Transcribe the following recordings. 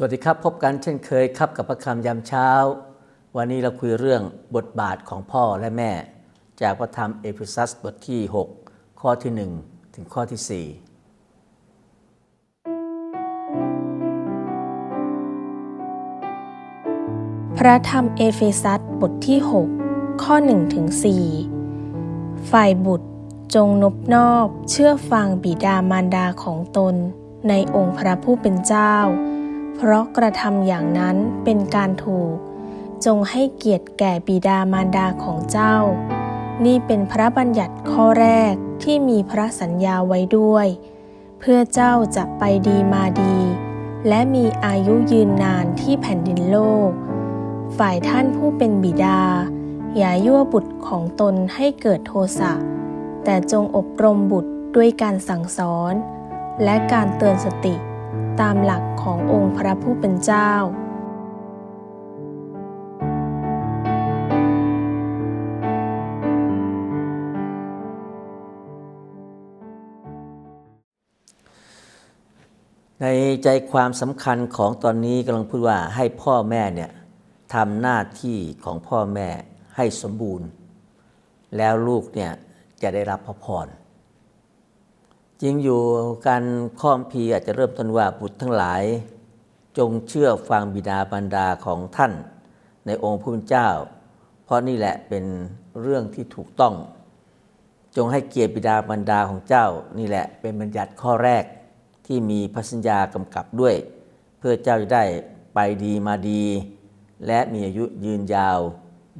สวัสดีครับ พบกันเช่นเคยครับกับพระคำยามเช้า วันนี้เราคุยเรื่องบทบาทของพ่อและแม่ จากพระธรรมเอเฟซัสบทที่ 6 ข้อที่ 1 ถึงข้อที่พระธรรมเอเฟซัสบทที่ 6 ข้อ1ถึง4ฝ่ายบุตรจงนบนอบเชื่อฟังบิดามารดาของตน ในองค์พระผู้เป็นเจ้า เพราะกระทำอย่างนั้นเป็นการถูก จงให้เกียรติแก่บิดามารดาของเจ้า นี่เป็นพระบัญญัติข้อแรกที่มีพระสัญญาไว้ด้วย เพื่อเจ้าจะไปดีมาดี และมีอายุยืนนานที่แผ่นดินโลก ฝ่ายท่านผู้เป็นบิดา อย่ายั่วบุตรของตนให้เกิดโทสะแต่จงอบรมบุตรด้วยการสั่งสอน และการเตือนสติ ตามหลักขององค์พระผู้เป็นเจ้า ในใจความสำคัญของตอนนี้กำลังพูดว่าให้พ่อแม่เนี่ยทำหน้าที่ของพ่อแม่ให้สมบูรณ์ แล้วลูกเนี่ยจะได้รับพระพร จริงอยู่การข้อมพีอาจจะเริ่มต้นว่าบุตรทั้งหลาย จงเชื่อฟังบิดาบรรดาของท่าน ในองค์พระผู้เป็นเจ้า เพราะนี่แหละเป็นเรื่องที่ถูกต้อง จงให้เกียรติบิดาบรรดาของเจ้า นี่แหละเป็นบัญญัติข้อแรกที่มีพระสัญญากำกับด้วย เพื่อเจ้าจะได้ไปดีมาดี และมีอายุยืนยาว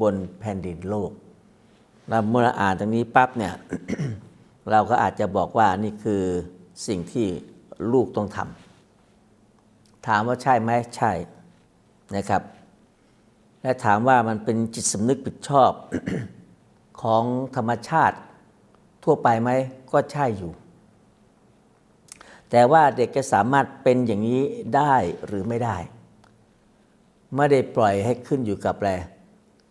บนแผ่นดินโลกเราเมื่ออ่านตรงนี้ปั๊บเนี่ย เราก็อาจจะบอกว่านี่คือสิ่งที่ลูกต้องทำถามว่าใช่ไหมใช่นะครับ และถามว่ามันเป็นจิตสำนึกผิดชอบของธรรมชาติทั่วไปไหมก็ใช่อยู่ แต่ว่าเด็กจะสามารถเป็นอย่างนี้ได้หรือไม่ได้ ไม่ได้ปล่อยให้ขึ้นอยู่กับอะไร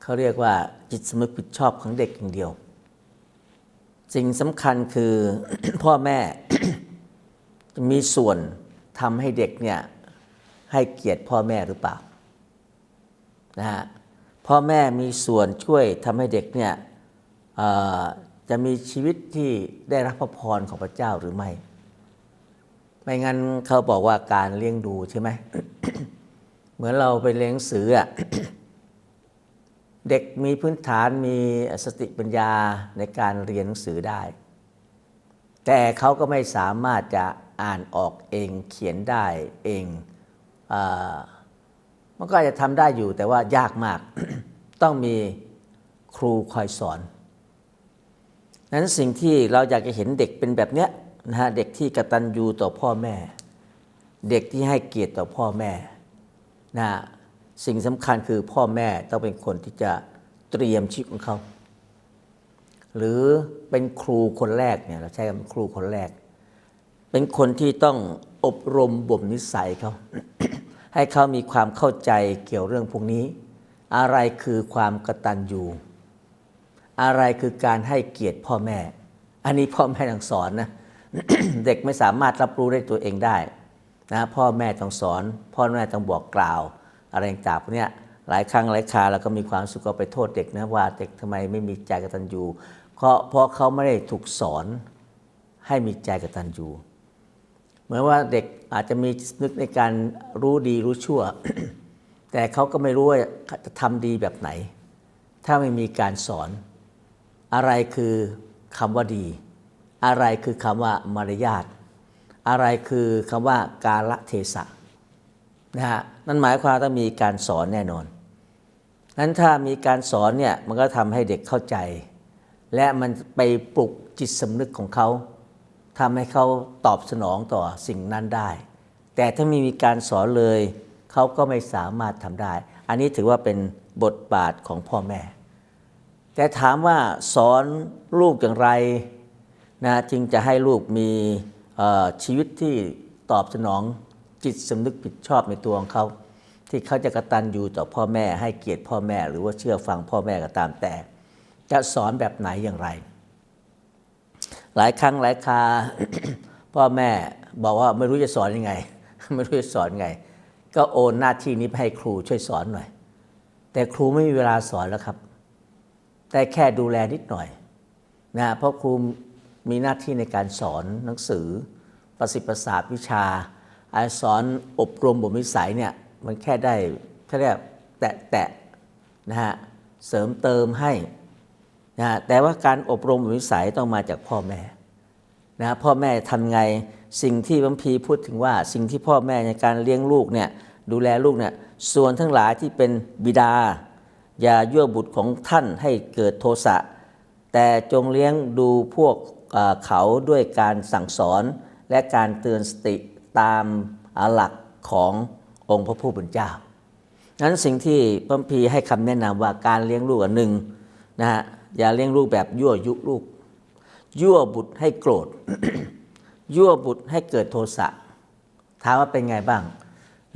เขาเรียกว่าจิตสำนึกผิดชอบของเด็กอย่างเดียว สิ่งสำคัญคือพ่อแม่มีส่วนทำให้เด็กเนี่ยให้เกียรติพ่อแม่หรือเปล่านะฮะพ่อแม่มีส่วนช่วยทำให้เด็กเนี่ยจะมีชีวิตที่ได้รับพระพรของพระเจ้าหรือไม่ ไม่งั้นเขาบอกว่าการเลี้ยงดูใช่ไหม เหมือนเราไปเลี้ยงเสืออะ เด็กมีพื้นฐานมีสติปัญญาในการเรียนหนังสือได้ แต่เขาก็ไม่สามารถจะอ่านออกเองเขียนได้เองอมันก็อาจจะทำได้อยู่แต่ว่ายากมาก ต้องมีครูคอยสอนนั้นสิ่งที่เราอยากจะเห็นเด็กเป็นแบบเนี้ยนะฮะเด็กที่กตัญญูต่อพ่อแม่ เด็กที่ให้เกียรติต่อพ่อแม่นะ สิ่งสำคัญคือพ่อแม่ต้องเป็นคนที่จะเตรียมชีวิตของเขา หรือเป็นครูคนแรกเนี่ยเราใช้คำครูคนแรก เป็นคนที่ต้องอบรมบ่มนิสัยเขา ให้เขามีความเข้าใจเกี่ยวเรื่องพวกนี้ อะไรคือความกตัญญูอะไรคือการให้เกียรติพ่อแม่ อันนี้พ่อแม่ต้องสอนนะ เด็กไม่สามารถรับรู้ได้ตัวเองได้นะพ่อแม่ต้องสอน พ่อแม่ต้องบอกกล่าว อะไรต่างๆพวกเนี้ยหลายครั้งหลายคราเราก็มีความสุขก็ไปโทษเด็กนะว่าเด็กทำไมไม่มีใจกตัญญูเพราะเพราะเขาไม่ได้ถูกสอนให้มีใจกตัญญูเหมือนว่าเด็กอาจจะมีนึกในการรู้ดีรู้ชั่ว แต่เขาก็ไม่รู้ว่าจะทำดีแบบไหน ถ้าไม่มีการสอน อะไรคือคำว่าดี อะไรคือคำว่ามารยาทอะไรคือคำว่ากาลเทศะ นะฮะนั่นหมายความต้องมีการสอนแน่นอนนั้นถ้ามีการสอนเนี่ยมันก็ทำให้เด็กเข้าใจ และมันไปปลุกจิตสำนึกของเขาทำให้เขาตอบสนองต่อสิ่งนั้นได้ แต่ถ้าไม่มีการสอนเลยเขาก็ไม่สามารถทำได้ อันนี้ถือว่าเป็นบทบาทของพ่อแม่ แต่ถามว่าสอนลูกอย่างไรนะจึงจะให้ลูกมีชีวิตที่ตอบสนอง จิตสำนึกผิดชอบในตัวของเขา ที่เขาจะกระตันอยู่ต่อพ่อแม่ให้เกียรติพ่อแม่ หรือว่าเชื่อฟังพ่อแม่ก็ตามแต่ จะสอนแบบไหนอย่างไร หลายครั้งหลายคาพ่อแม่บอกว่าไม่รู้จะสอนยังไง ไม่รู้จะสอนไง ก็โอนหน้าที่นี้ไปให้ครูช่วยสอนหน่อย แต่ครูไม่มีเวลาสอนแล้วครับ แต่แค่ดูแลนิดหน่อยนะเพราะครูมีหน้าที่ในการสอนหนังสือประสิทธิประสาทวิชา อาสอนอบรมบ่มนิสัยเนี่ยมันแค่ได้เขาเรียกแตะแตะนะฮะเสริมเติมให้นะฮะแต่ว่าการอบรมบ่มนิสัยต้องมาจากพ่อแม่นะพ่อแม่ทำไงสิ่งที่บัมพีพูดถึงว่า สิ่งที่พ่อแม่ในการเลี้ยงลูกเนี่ยดูแลลูกเนี่ยส่วนทั้งหลายที่เป็นบิดา อย่ายั่วบุตรของท่านให้เกิดโทสะแต่จงเลี้ยงดูพวกเขาด้วยการสั่งสอนและการเตือนสติ ตามหลักขององค์พระผู้เป็นเจ้านั้นสิ่งที่พระพีให้คำแนะนำว่าการเลี้ยงลูกอันหนึ่งนะฮะอย่าเลี้ยงลูกแบบยั่วยุลูก ยั่วบุตรให้โกรธ ยั่วบุตรให้เกิดโทสะถามว่าเป็นไงบ้าง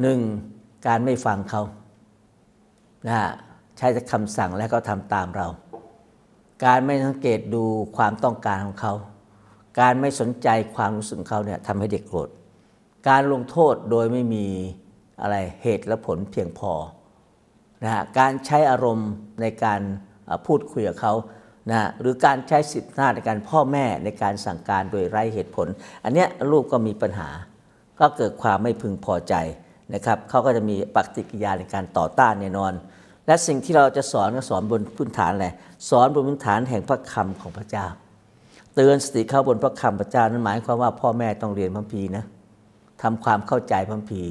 หนึ่งการไม่ฟังเขานะฮะใช้คำสั่งแล้วก็ทำตามเรา การไม่สังเกตดูความต้องการของเขา การไม่สนใจความรู้สึกเขาเนี่ยทำให้เด็กโกรธ การลงโทษโดยไม่มีอะไรเหตุและผลเพียงพอนะฮะการใช้อารมณ์ในการพูดคุยกับเขานะฮะหรือการใช้สิทธิอำนาในการพ่อแม่ในการสั่งการโดยไร้เหตุผล อันเนี้ยลูกก็มีปัญหา ก็เกิดความไม่พึงพอใจนะครับเขาก็จะมีปฏิกิริยาในการต่อต้านแน่นอน และสิ่งที่เราจะสอนก็สอนบนพื้นฐานอะไรสอนบนพื้นฐานแห่งพระคำของพระเจ้า เตือนสติเข้าบนพระคำพระเจ้านั้นหมายความว่าพ่อแม่ต้องเรียนพระคัมภีนะ ทำความเข้าใจพระคัมภี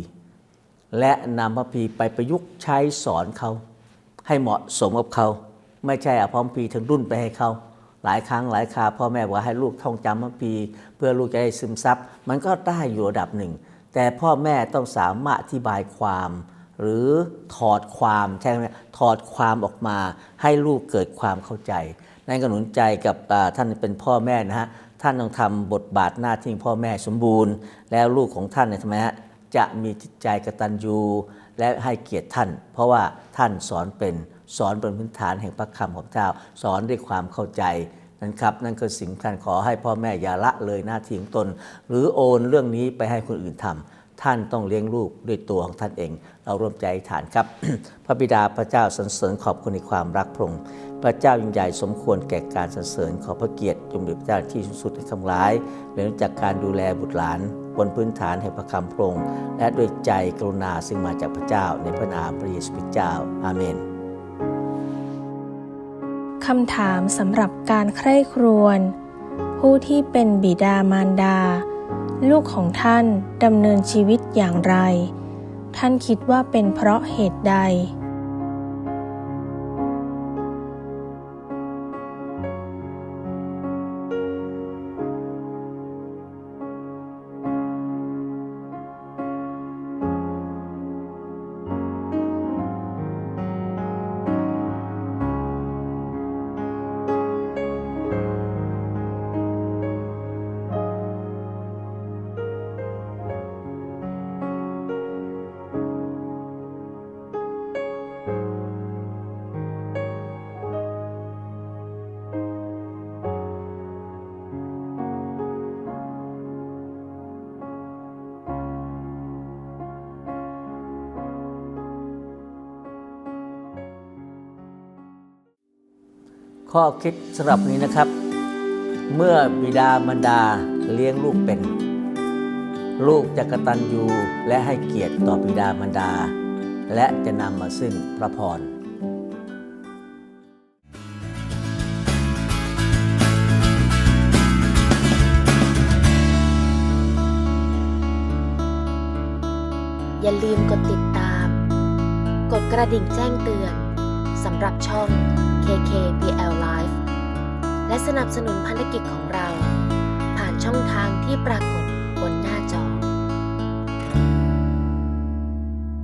และนำพระคัมภีไปประยุกต์ใช้สอนเขาให้เหมาะสมกับเขา ไม่ใช่เอาพร้อมพีทั้งรุ่นไปให้เขาหลายครั้งหลายคราพ่อแม่บอกว่าให้ลูกท่องจำพระพีเพื่อลูกจะได้ซึมซับมันก็ได้อยู่ระดับหนึ่ง แต่พ่อแม่ต้องสามารถอธิบายความ หรือถอดความใช่ไหมถอดความออกมาให้ลูกเกิดความเข้าใจ นั่นก็หนุนใจกับอ่าท่านเป็นพ่อแม่นะฮะ ท่านต้องทำบทบาทหน้าที่พ่อแม่สมบูรณ์ แล้วลูกของท่านเนี่ยทำไมฮะจะมีจิตใจกตัญญูและให้เกียรติท่าน เพราะว่าท่านสอนเป็นสอนบนพื้นฐานแห่งพระคำของเจ้า สอนด้วยความเข้าใจนั่นครับนั่นคือสิ่งที่ท่านขอให้พ่อแม่อย่าละเลยหน้าที่ของตน หรือโอนเรื่องนี้ไปให้คนอื่นทำ ท่านต้องเลี้ยงลูกด้วยตัวของท่านเอง เราร่วมใจอธิษฐานครับ พระบิดาพระเจ้าสรรเสริญขอบคุณในความรักพระองค์พระเจ้ายิ่งใหญ่สมควรแก่การสรรเสริญขอพระเกียรติจงเป็นพระเจ้าที่สูงสุดในคำร้ายเรื่องจากการดูแลบุตรหลาน บนพื้นฐานแห่งพระคำพระองค์และด้วยใจกรุณาซึ่งมาจากพระเจ้าในพระนามพระเยซูคริสต์เจ้าอาเมนคำถามสำหรับการใคร่ครวญผู้ที่เป็นบิดามารดา ลูกของท่านดำเนินชีวิตอย่างไร ท่านคิดว่าเป็นเพราะเหตุใด ข้อคิดสำหรับวันนี้นะครับ เมื่อบิดามารดาเลี้ยงลูกเป็น ลูกจะกระตัญญูและให้เกียรติต่อบิดามารดา และจะนำมาซึ่งพระพรอย่าลืมกดติดตาม กดกระดิ่งแจ้งเตือนสำหรับช่อง KKPL Live และสนับสนุนพันธกิจของเรา ผ่านช่องทางที่ปรากฏ